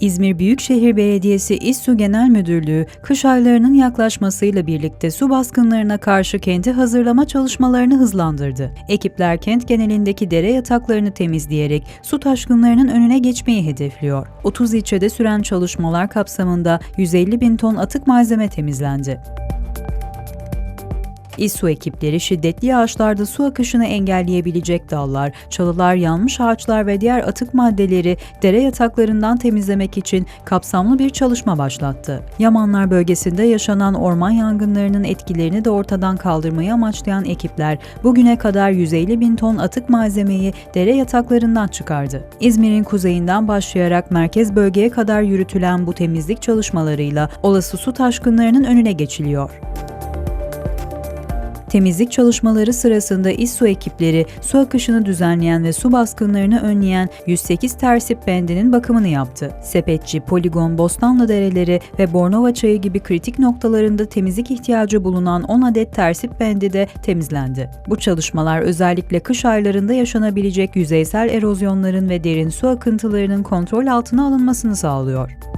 İzmir Büyükşehir Belediyesi İSSU Genel Müdürlüğü, kış aylarının yaklaşmasıyla birlikte su baskınlarına karşı kenti hazırlama çalışmalarını hızlandırdı. Ekipler kent genelindeki dere yataklarını temizleyerek su taşkınlarının önüne geçmeyi hedefliyor. 30 ilçede süren çalışmalar kapsamında 150 bin ton atık malzeme temizlendi. İSSU ekipleri şiddetli yağışlarda su akışını engelleyebilecek dallar, çalılar, yanmış ağaçlar ve diğer atık maddeleri dere yataklarından temizlemek için kapsamlı bir çalışma başlattı. Yamanlar bölgesinde yaşanan orman yangınlarının etkilerini de ortadan kaldırmayı amaçlayan ekipler bugüne kadar 150 bin ton atık malzemeyi dere yataklarından çıkardı. İzmir'in kuzeyinden başlayarak merkez bölgeye kadar yürütülen bu temizlik çalışmalarıyla olası su taşkınlarının önüne geçiliyor. Temizlik çalışmaları sırasında İSSU ekipleri su akışını düzenleyen ve su baskınlarını önleyen 108 tersip bendinin bakımını yaptı. Sepetçi, Poligon, Bostanlı dereleri ve Bornova çayı gibi kritik noktalarında temizlik ihtiyacı bulunan 10 adet tersip bendi de temizlendi. Bu çalışmalar özellikle kış aylarında yaşanabilecek yüzeysel erozyonların ve derin su akıntılarının kontrol altına alınmasını sağlıyor.